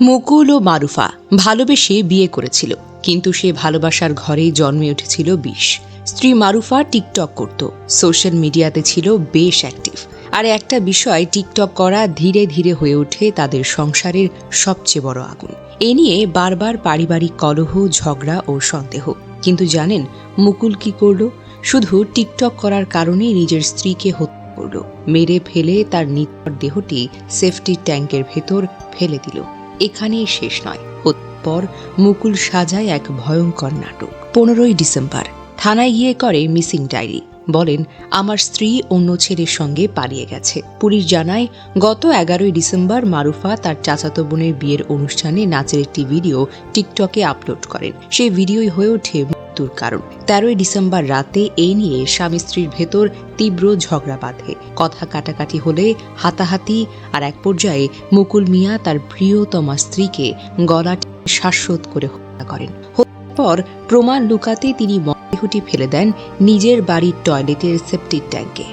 মুকুল ও মারুফা ভালোবেসে বিয়ে করেছিল, কিন্তু সে ভালোবাসার ঘরেই জন্মে উঠেছিল বিষ। স্ত্রী মারুফা টিকটক করত, সোশ্যাল মিডিয়াতে ছিল বেশ অ্যাক্টিভ। আর একটা বিষয়, টিকটক করা ধীরে ধীরে হয়ে ওঠে তাদের সংসারের সবচেয়ে বড় আগুন। এ নিয়ে বারবার পারিবারিক কলহ, ঝগড়া ও সন্দেহ। কিন্তু জানেন মুকুল কি করল? শুধু টিকটক করার কারণে নিজের স্ত্রীকে হত্যা করল। মেরে ফেলে তার নিথর দেহটি সেফটি ট্যাঙ্কের ভেতর ফেলে দিল। এখানেই শেষ নয়। পর মুকুল সাজায় এক ভয়ঙ্কর নাটক। পনেরোই ডিসেম্বর, থানায় গিয়ে করে মিসিং ডায়েরি। বলেন, আমার স্ত্রী অন্য ছেলের সঙ্গে পালিয়ে গেছে। পুলিশ জানায়, গত এগারোই ডিসেম্বর মারুফা তার চাচাতো বোনের বিয়ের অনুষ্ঠানে নাচের একটি ভিডিও টিকটকে আপলোড করেন। সেই ভিডিওই হয়ে ওঠে মৃত্যুর কারণ। তেরোই ডিসেম্বর রাতে এই নিয়ে স্বামী স্ত্রীর ভেতর তীব্র ঝগড়া বাঁধে। কথা কাটাকাটি হলে হাতাহাতি আর এক পর্যায়ে মুকুল মিয়া তার প্রিয়তমা স্ত্রীকে গলা শ্বাসরোধ করে হত্যা করেন। পর প্রমাণ লুকাতে তিনি মরদেহটি ফেলে দেন নিজের বাড়ির টয়লেটের সেপ্টিক ট্যাঙ্কে।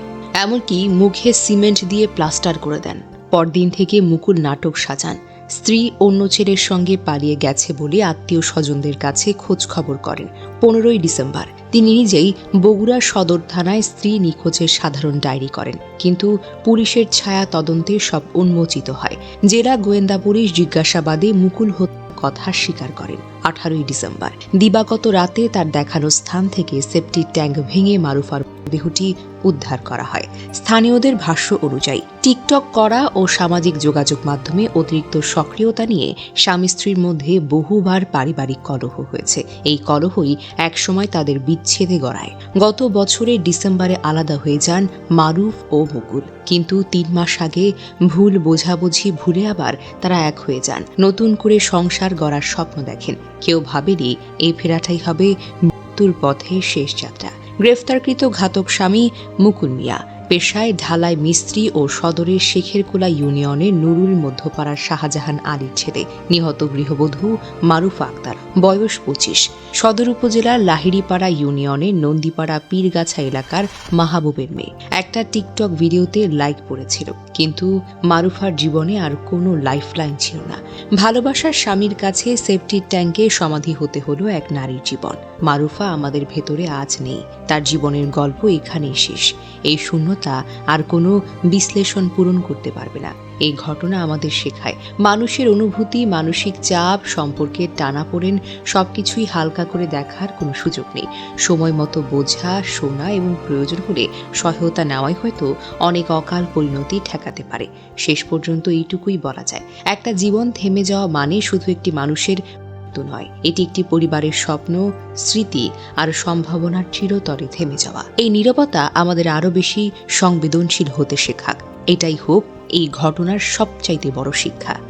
এমনকি মুখে সিমেন্ট দিয়ে প্লাস্টার করে দেন। পরদিন থেকে মুকুল নাটক সাজান। স্ত্রী অন্য ছেলের সঙ্গে পালিয়ে গেছে বলে আত্মীয় স্বজনদের কাছে খোঁজ খবর করেন। পনেরোই ডিসেম্বর। তিনি নিজেই বগুড়া সদর থানায় স্ত্রী নিখোঁজের সাধারণ ডায়েরি করেন। কিন্তু পুলিশের ছায়া তদন্তে সব উন্মোচিত হয়। জেলা গোয়েন্দা পুলিশ জিজ্ঞাসাবাদে মুকুল হত্যার কথা স্বীকার করেন। আঠারোই ডিসেম্বর। দিবাগত রাতে তার দেখানো স্থান থেকে সেপটিক ট্যাঙ্ক ভেঙে মারুফার দেহটি উদ্ধার করা হয়। স্থানীয়দের ভাষ্য অনুযায়ী, টিকটক করা ও সামাজিক যোগাযোগ মাধ্যমে অতিরিক্ত সক্রিয়তা নিয়ে স্বামী স্ত্রীর মধ্যে বহুবার পারিবারিক কলহ হয়েছে। এই কলহই একসময় তাদের বিচ্ছেদে গড়ায়। গত বছরের ডিসেম্বরে আলাদা হয়ে যান মারুফ ও মুকুল। কিন্তু তিন মাস আগে ভুল বোঝাবুঝি ভুলে আবার তারা এক হয়ে যান। নতুন করে সংসার গড়ার স্বপ্ন দেখেন। কেউ ভাবেনি এই ফেরাটাই হবে মৃত্যুর পথে শেষ যাত্রা। গ্রেফতারকৃত ঘাতক স্বামী মুকুল মিয়া, পেশায় ঢালাই মিস্ত্রি ও সদরের শেখেরকোলা ইউনিয়নের নুরুল মধ্যপাড়ার শাহজাহান আলীর ছেলে, নিহত গৃহবধূ মারুফা আক্তার, বয়স পঁচিশ। সদর উপজেলার লাহিড়িপাড়া ইউনিয়নের নন্দীপাড়া পীরগাছা এলাকার মাহবুবের মেয়ে। একটা টিকটক ভিডিওতে লাইক পড়েছিল, কিন্তু মারুফার জীবনে আর কোনো লাইফলাইন ছিল না। ভালোবাসার স্বামীর কাছে সেফটির ট্যাঙ্কে সমাধি হতে হলো এক নারীর জীবন। মারুফা আমাদের ভেতরে আজ নেই। তার জীবনের গল্প এখানেই শেষ। এই শূন্যতা আর কোনো বিশ্লেষণ পূরণ করতে পারবে না। এই ঘটনা আমাদের শেখায়। মানুষের অনুভূতি, মানসিক চাপ সম্পর্কে টানা টানাপোড়েন সবকিছুই হালকা করে দেখার কোনো সুযোগ নেই। সময় মতো বোঝা, শোনা এবং প্রয়োজন হলে সহায়তা নেওয়াই হয়তো অনেক অকাল পরিণতি ঠেকাতে পারে। শেষ পর্যন্ত এইটুকুই বলা যায়। একটা জীবন থেমে যাওয়া মানে শুধু একটি মানুষের মৃত্যু নয়, এটি একটি পরিবারের স্বপ্ন, স্মৃতি আর সম্ভাবনার চিরতরে থেমে যাওয়া। এই নীরবতা আমাদের আরও বেশি সংবেদনশীল হতে শেখাক। এটাই হোক এই ঘটনার সবচাইতে বড় শিক্ষা।